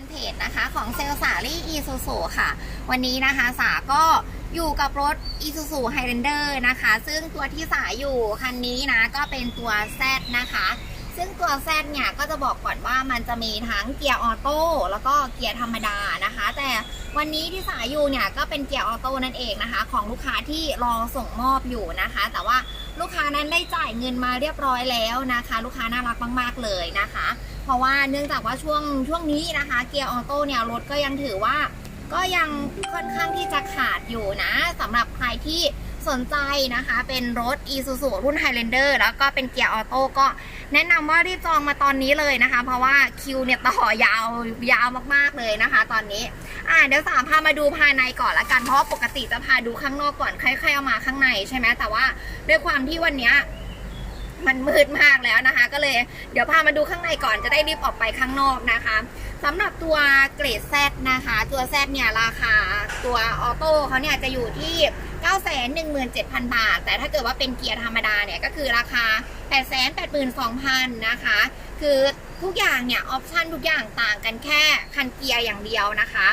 นเพจนะคะของเซลสาลี่อีซูซูค่ะ วันนี้นะคะสาก็อยู่กับรถ i s u z u Highlander นะคะ ซึ่งตัวที่สาอยู่คันนี้นะ ก็เป็นตัว Z นะคะ ซึ่งตัว Z เนี่ยก็จะบอกก่อนว่ามันจะมีทั้งเกียร์ออโต้แล้วก็เกียร์ธรรมดานะคะ แต่วันนี้ที่สาอยู่เนี่ยก็เป็นเกียร์ออโต้นั่นเองนะคะ ของลูกค้าที่รอส่งมอบอยู่นะคะ แต่ว่าลูกค้านั้นได้จ่ายเงินมาเรียบร้อยแล้วนะคะ ลูกค้าน่ารักมากๆเลยนะคะ เพราะว่าเนื่องจากว่าช่วงช่วงนี้นะคะ เกียร์ออโต้เนี่ยรถก็ยังถือว่า ก็ยังค่อนข้างที่จะขาดอยู่นะสำหรับใครที่สนใจนะคะ เป็นรถ Isuzu รุ่น Highlander แล้วก็เป็นเกียร์ออโต้ก็ แนะนำว่ารีบจองมาตอนนี้เลยนะคะ เพราะว่าคิวเนี่ยต่อยาวยาวมากๆเลยนะคะ ตอนนี้ อ่าเดี๋ยวสามพามาดูภายในก่อนละกันเพราะปกติจะพาดูข้างนอกก่อนค่อยๆเอามาข้างในใช่ไหมแต่ว่าด้วยความที่วันเนี้ยมันมืดมากแล้วนะคะ ก็เลยเดี๋ยวพามาดูข้างในก่อนจะได้รีบออกไปข้างนอกนะคะสำหรับตัวเกรด Z นะคะ ตัว Z เนี่ยราคาตัวออโต้เขาเนี่ยจะอยู่ที่ 917,000 บาท แต่ถ้าเกิดว่าเป็นเกียร์ธรรมดาเนี่ยก็คือราคา 882,000 นะคะ คือทุกอย่างเนี่ยออปชันทุกอย่างต่างกันแค่คันเกียร์อย่างเดียวนะคะ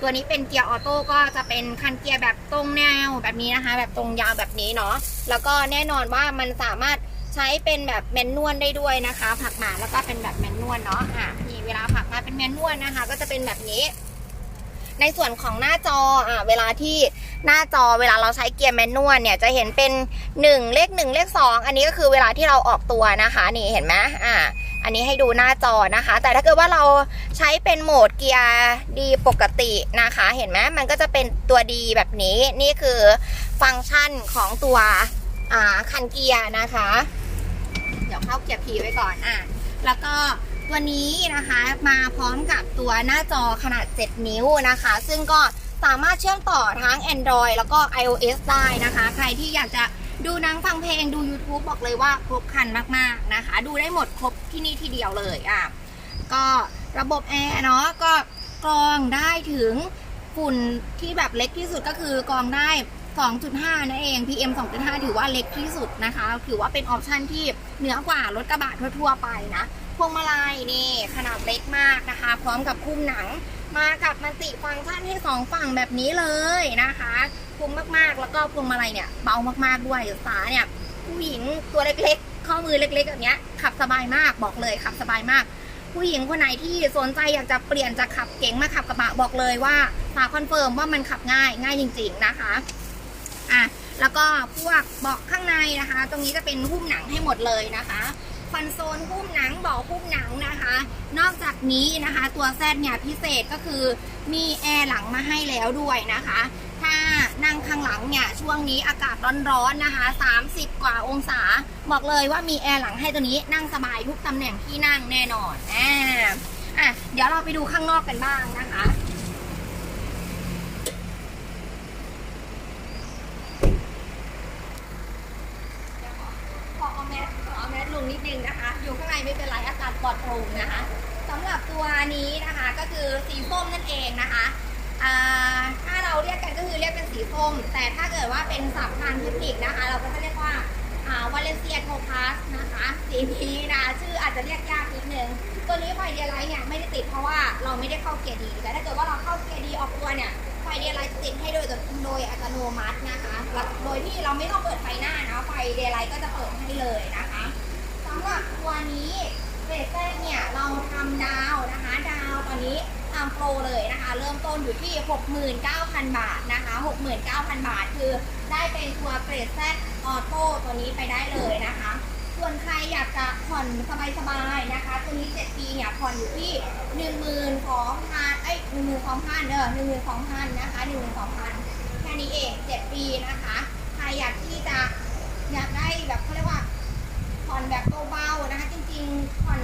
ตัวนี้เป็นเกียร์ออโต้ก็จะเป็นคันเกียร์แบบตรงแนวแบบนี้นะคะ แบบตรงยาวแบบนี้เนาะแล้วก็แน่นอนว่ามันสามารถใช้เป็นแบบแมนนวลได้ด้วยนะคะ ผักหมาแล้วก็เป็นแบบแมนนวลเนาะอะนี่เวลาผักมาเป็นแมนนวลนะคะ ก็จะเป็นแบบนี้ ในส่วนของหน้าจออะเวลาที่หน้าจอเวลาเราใช้เกียร์แมนนวลเนี่ยจะเห็นเป็น 1 เลข 1 เลข 2 อันนี้ก็คือเวลาที่เราออกตัวนะคะนี่เห็นไหมอะอันนี้ให้ดูหน้าจอนะคะ แต่ถ้าเกิดว่าเราใช้เป็นโหมดเกียร์ดีปกตินะคะ เห็นไหมมันก็จะเป็นตัวดีแบบนี้นี่คือฟังก์ชันของตัวอ่าคันเกียร์นะคะ เดี๋ยวเข้าเกียร์พีไว้ก่อนอะแล้วก็ ตัวนี้นะคะมาพร้อมกับตัวหน้าจอขนาด 7 นิ้วนะคะ ซึ่งก็สามารถเชื่อมต่อทั้ง Android แล้วก็ iOS ได้นะคะ ใครที่อยากจะดูนังฟังเพลงดู YouTube บอกเลยว่าครบครันมากๆนะคะ ดูได้หมดครบที่นี่ทีเดียวเลยอะก็ระบบแอร์เนาะก็กรองได้ถึงฝุ่นที่แบบเล็กที่สุดก็คือกรองได้ 2.5 นั่นเอง PM 2.5 ถือว่าเล็กที่สุดนะคะ ถือว่าเป็นออปชันที่เหนือกว่ารถกระบะทั่ว ๆ ไปนะ พวงมาลัยนี่ขนาดเล็กมากนะคะ พร้อมกับคุ้มหนังมากับมันติฟังก์ชันให้สองฝั่งแบบนี้เลยนะคะคุ้มมากๆ แล้วก็พวงมาลัยเนี่ยเบามากๆด้วยสาเนี่ยผู้หญิงตัวเล็กๆ ข้อมือเล็กๆแบบเนี้ยขับสบายมากบอกเลยขับสบายมาก ผู้หญิงคนไหนที่สนใจอยากจะเปลี่ยนจากขับเก๋งมาขับกระบะบอกเลยว่าสาคอนเฟิร์มว่ามันขับง่ายง่ายจริง ๆนะคะอะแล้วก็พวกเบาะข้างในนะคะ ตรงนี้จะเป็นหุ้มหนังให้หมดเลยนะคะ คอนโซลหุ้มหนังเบาะหุ้มหนังนะคะ นอกจากนี้นะคะตัวแซดเนี่ยพิเศษก็คือมีแอร์หลังมาให้แล้วด้วยนะคะ ถ้านั่งข้างหลังเนี่ยช่วงนี้อากาศร้อนๆนะคะ 30 กว่าองศา บอกเลยว่ามีแอร์หลังให้ตัวนี้นั่งสบายทุกตำแหน่งที่นั่งแน่นอนอ่าอะเดี๋ยวเราไปดูข้างนอกกันบ้างนะคะ ขอเอาแมสขอเอาแมสล งนิดนึงนะคะ อยู่ข้างในไม่เป็นไรอากาศปลอดโปร่งนะคะสำหรับตัวนี้นะคะก็คือสีส้มนั่นเองนะคะถ้าเราเรียกกันก็คือเรียกเป็นสีส้มแต่ถ้าเกิดว่าเป็นสับทางเทคนิคนะคะ เราก็จะเรียกว่าวาเลเซียโทพาสนะคะ สีนี้นะชื่ออาจจะเรียกยากนิดนึง ตัวนี้ไฟเดียไลท์เนี่ยไม่ได้ติดเพราะว่าเราไม่ได้เข้าเกียร์ดีแต่ถ้าเกิดว่าเราเข้าเกียร์ดีออกตัวเนี่ยไฟเดียไลท์ติดให้โดยโดยอัตโนมัตินะคะ โดยที่เราไม่ต้องเปิดไฟหน้านะไฟเดียไลท์ก็จะเปิดให้เลยนะคะำหรับตัวนี้เรทแรกเนี่ยเราทำดาวนะคะ ดาวตอนนี้ตามโปรเลยนะคะ เริ่มต้นอยู่ที่ 69,000 บาทนะคะ 69,000 บาทคือได้เป็นตัวเกรดแซออโต้ตัวนี้ไปได้เลยนะคะ ส่วนใครอยากจะผ่อนสบายๆนะคะ ตัวนี้ 7 ปีเนี่ยผ่อนอยู่ที่ 12,000เอ้ย12,000เด้อ12,000นะคะ12,000แค่นี้เอง 7 ปีนะคะ ใครอยากที่จะอยากได้แบบเขาเรียกว่า ผ่อนแบบเบาๆนะคะ จริงๆ ผ่อน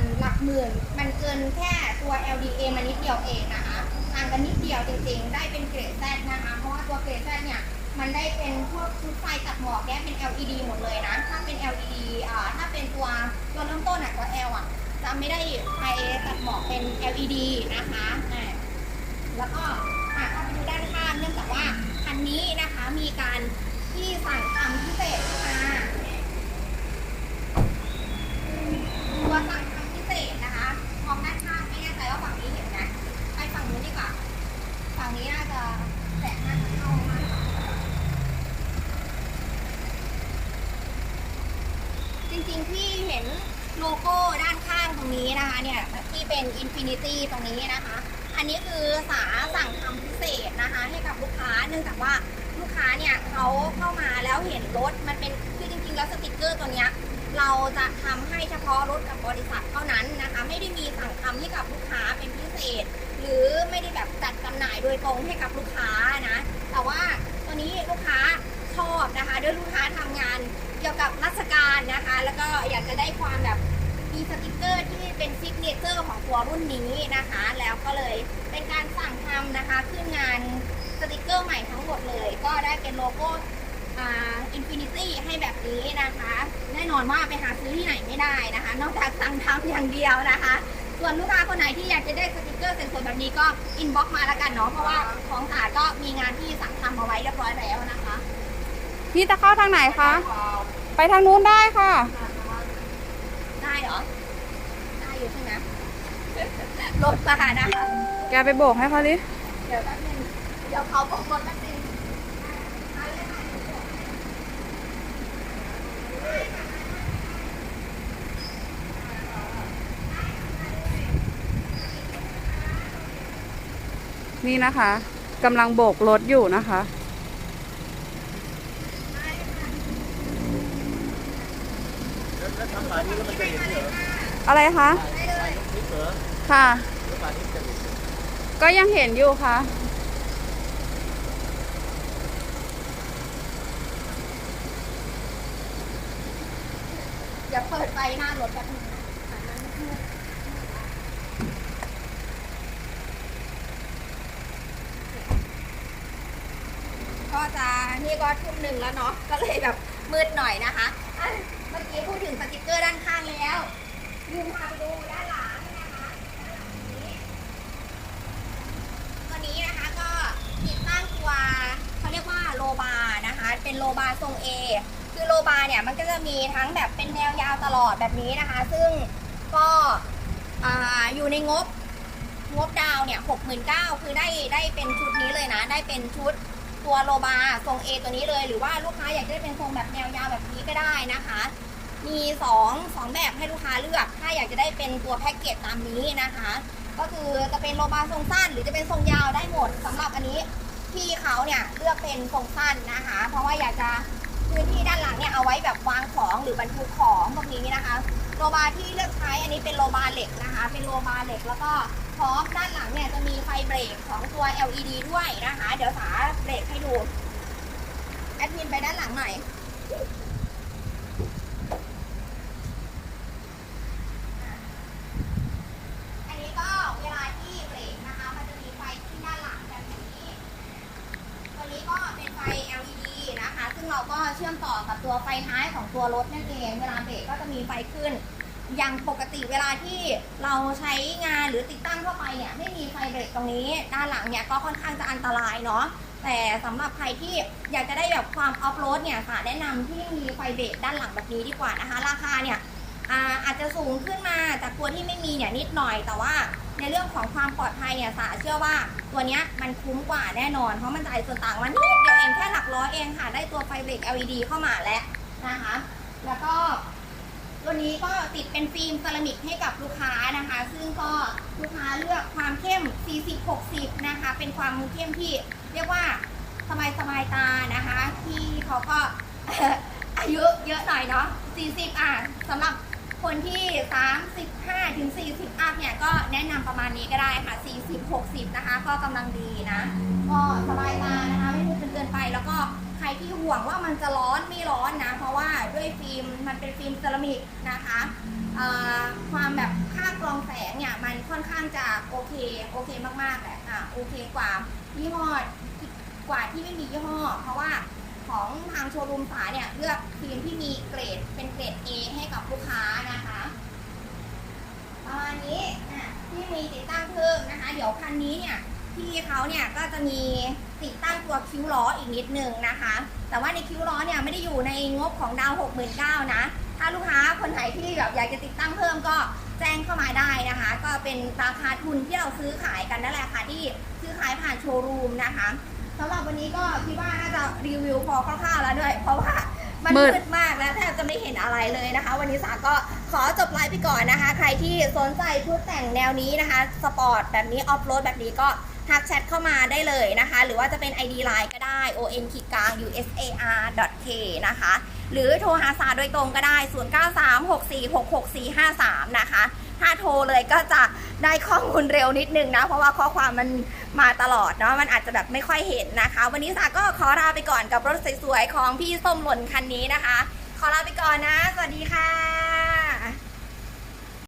หมื่นมันเกินแค่ตัว LDA มานิดเดียวเองนะคะห่างกันนิดเดียวจริงๆ ได้เป็นเกรดแซนะคะ เพราะว่าตัวเกรดแซเนี่ย มันได้เป็นพวกชุดไฟตัดหมอกเนี่ยเป็น LED หมดเลยนะ ถ้าเป็น LED อ่าถ้าเป็นตัวตัวเริ่มต้นอะตัว L อะจะไม่ได้ไฟตัดหมอกเป็น LED นะคะแล้วก็อะเข้าไปดูด้านข้างเนื่องจากว่าคันนี้นะคะมีการที่สั่งทำพิเศษมาตัวสั่ง ฝั่งนี้น่าจะแสงน้าเข้ามากจริงๆที่เห็นโลโก้ด้านข้างตรงนี้นะคะเนี่ยที่เป็น Infinity ตรงนี้นะคะ อันนี้คือสาสั่งทำพิเศษนะคะ ให้กับลูกค้าเนื่องจากว่าลูกค้าเนี่ยเขาเข้ามาแล้วเห็นรถมันเป็นคือจริงๆ แล้วสติกเกอร์ตัวเนี้ยเราจะทำให้เฉพาะรถกับบริษัทเท่านั้นนะคะ ไม่ได้มีสั่งทำให้กับลูกค้าเป็นพิเศษ หรือไม่ได้แบบจัดจำหน่ายโดยตรงให้กับลูกค้านะ แต่ว่าตัวนี้ลูกค้าชอบนะคะด้วยลูกค้าทำงานเกี่ยวกับราชการนะคะ แล้วก็อยากจะได้ความแบบมีสติกเกอร์ที่เป็นซิกเนเจอร์ของตัวรุ่นนี้นะคะ แล้วก็เลยเป็นการสั่งทำนะคะ ขึ้นงานสติกเกอร์ใหม่ทั้งหมดเลย ก็ได้เป็นโลโก้อินฟินิตี้ให้แบบนี้นะคะ แน่นอนว่าไปหาซื้อที่ไหนไม่ได้นะคะ นอกจากสั่งทำอย่างเดียวนะคะ ส่วนลูกค้าคนไหนที่อยากจะได้สติกเกอร์สวยๆแบบนี้ก็อินบ็อกมาแล้วกันเนาะเพราะว่าของสาก็มีงานที่สั่งทำเอาไว้เรียบร้อยแล้วนะคะพี่จะเข้าทางไหนคะ ไปทางนู้นได้ค่ะ ได้เหรอ ได้อยู่ใช่ไหมรถมานะคะแกไปโบกให้เขาดิ เดี๋ยวแป๊บนึงเดี๋ยวเขาบอกรถแป๊บนึงมาเลยค่ะ นี่นะคะกำลังโบกรถอยู่นะคะ อะไรคะค่ะ ก็ยังเห็นอยู่ค่ะอย่าเปิดไฟหน้ารถแป๊บนึงนะหันมานิดนึงก็ จะนี่ก็ทุ่มหนึ่งแล้วเนาะก็เลยแบบมืดหน่อยนะคะเมื่อกี้พูดถึงสติกเกอร์ด้านข้างแล้วยืมพาไปดูด้านหลังนะคะด้านหลังนี้ตัวนี้นะคะก็ติดตั้งตัวเขาเรียกว่าโลบานะคะ เป็นโลบาทรง A คือโลบาเนี่ยมันก็จะมีทั้งแบบเป็นแนวยาวตลอดแบบนี้นะคะ ซึ่งก็ออยู่ในงบงบดาวเนี่ยหกหมื่นเก้าคือได้ได้เป็นชุดนี้เลยนะ ได้เป็นชุด ตัวโลบาร์ทรง A ตัวนี้เลย หรือว่าลูกค้าอยากได้เป็นทรงแบบแนวยาวแบบนี้ก็ได้นะคะ มีสองสองแบบให้ลูกค้าเลือก ถ้าอยากจะได้เป็นตัวแพ็กเกจตามนี้นะคะ ก็คือจะเป็นโลบาร์ทรงสั้น หรือจะเป็นทรงยาวได้หมดสำหรับอันนี้พี่เขาเนี่ยเลือกเป็นทรงสั้นนะคะ เพราะว่าอยากจะพื้นที่ด้านหลังเนี่ยเอาไว้แบบวางของหรือบรรทุกของพวกนี้นะคะ โลบาร์ที่เลือกใช้อันนี้เป็นโลบาร์เหล็กนะคะ เป็นโลบาร์เหล็กแล้วก็ พร้อมด้านหลังเนี่ยจะมีไฟเบรกของตัว LED ด้วยนะคะ เดี๋ยวสาเบรกให้ดูแอดมินไปด้านหลังหน่อยอันนี้ก็เวลาที่เบรกนะคะมันจะมีไฟที่ด้านหลังแบบนี้ตัวนี้ก็เป็นไฟ LED นะคะซึ่งเราก็เชื่อมต่อกับตัวไฟท้ายของตัวรถนั่นเอง เวลาเบรกก็จะมีไฟขึ้น อย่างปกติเวลาที่เราใช้งานหรือติดตั้งเข้าไปเนี่ยไม่มีไฟเบรกตรงนี้ ด้านหลังเนี่ยก็ค่อนข้างจะอันตรายเนาะแต่สำหรับใครที่อยากจะได้แบบความออฟโรดเนี่ยค่ะแนะนำที่มีไฟเบรกด้านหลังแบบนี้ดีกว่านะคะ ราคาเนี่ยอาอาจจะสูงขึ้นมาจากตัวที่ไม่มีเนี่ยนิดหน่อย แต่ว่าในเรื่องของความปลอดภัยเนี่ยสาเชื่อว่าตัวนี้มันคุ้มกว่าแน่นอน เพราะมันจ่ายส่วนต่างมานิดเดียวเองแค่หลักร้อยเองค่ะได้ตัวไฟเบรก LED เข้ามาแล้วนะคะ แล้วก็ ตัวนี้ก็ติดเป็นฟิล์มเซรามิกให้กับลูกค้านะคะ ซึ่งก็ลูกค้าเลือกความเข้ม 40-60 นะคะ เป็นความเข้มที่เรียกว่าสบายสบายตานะคะ ที่เขาก็อายุเยอะหน่อยเนาะ 40 อะสำหรับคนที่ 35ถึง40 อัพเนี่ย ก็แนะนำประมาณนี้ก็ได้ค่ะ 40-60 นะคะ ก็กำลังดีนะ ก็สบายตานะคะ ไม่มืดจนเกินไปแล้วก็ ใครที่ห่วงว่ามันจะร้อนไม่ร้อนนะ เพราะว่าด้วยฟิล์มมันเป็นฟิล์มเซรามิกนะคะความแบบค่ากรองแสงเนี่ยมันค่อนข้างจะโอเคโอเคมากๆแหละอะโอเคกว่ายี่ห้อกว่าที่ไม่มียี่ห้อ เพราะว่าของทางโชว์รูมสาเนี่ยเลือกฟิล์มที่มีเกรดเป็นเกรด A ให้กับลูกค้านะคะประมาณนี้อะที่มีติดตั้งเพิ่มนะคะ เดี๋ยวคันนี้เนี่ยพี่เขาเนี่ยก็จะมี ติดตั้งตัวคิ้วล้ออีกนิดนึงนะคะ แต่ว่าในคิ้วล้อเนี่ยไม่ได้อยู่ในงบของดาว 69,000นะ ถ้าลูกค้าคนไหนที่แบบอยากจะติดตั้งเพิ่มก็แจ้งเข้ามาได้นะคะ ก็เป็นราคาทุนที่เราซื้อขายกันนั่นแหละค่ะที่ซื้อขายผ่านโชว์รูมนะคะสำหรับวันนี้ก็คิดว่าน่าจะรีวิวพอคร่าวๆแล้วด้วย เพราะว่ามันมืมืดดมากแล้วแทบจะไม่เห็นอะไรเลยนะคะ วันนี้สาก็ขอจบไลฟ์ไปก่อนนะคะ ใครที่สนใจชุดแต่งแนวนี้นะคะ สปอร์ตแบบนี้ออฟโรดแบบนี้ก็ ทักแชทเข้ามาได้เลยนะคะ หรือว่าจะเป็น ID Line ก็ได้ on ขีดกลาง usar k นะคะ หรือโทรหาสาโดยตรงก็ได้ 0936466453 นะคะ ถ้าโทรเลยก็จะได้ข้อมูลเร็วนิดนึงนะ เพราะว่าข้อความมันมาตลอดเนาะ มันอาจจะแบบไม่ค่อยเห็นนะคะ วันนี้สาก็ขอลาไปก่อนกับรถสวยๆของพี่ส้มหล่นคันนี้นะคะ ขอลาไปก่อนนะ สวัสดีค่ะ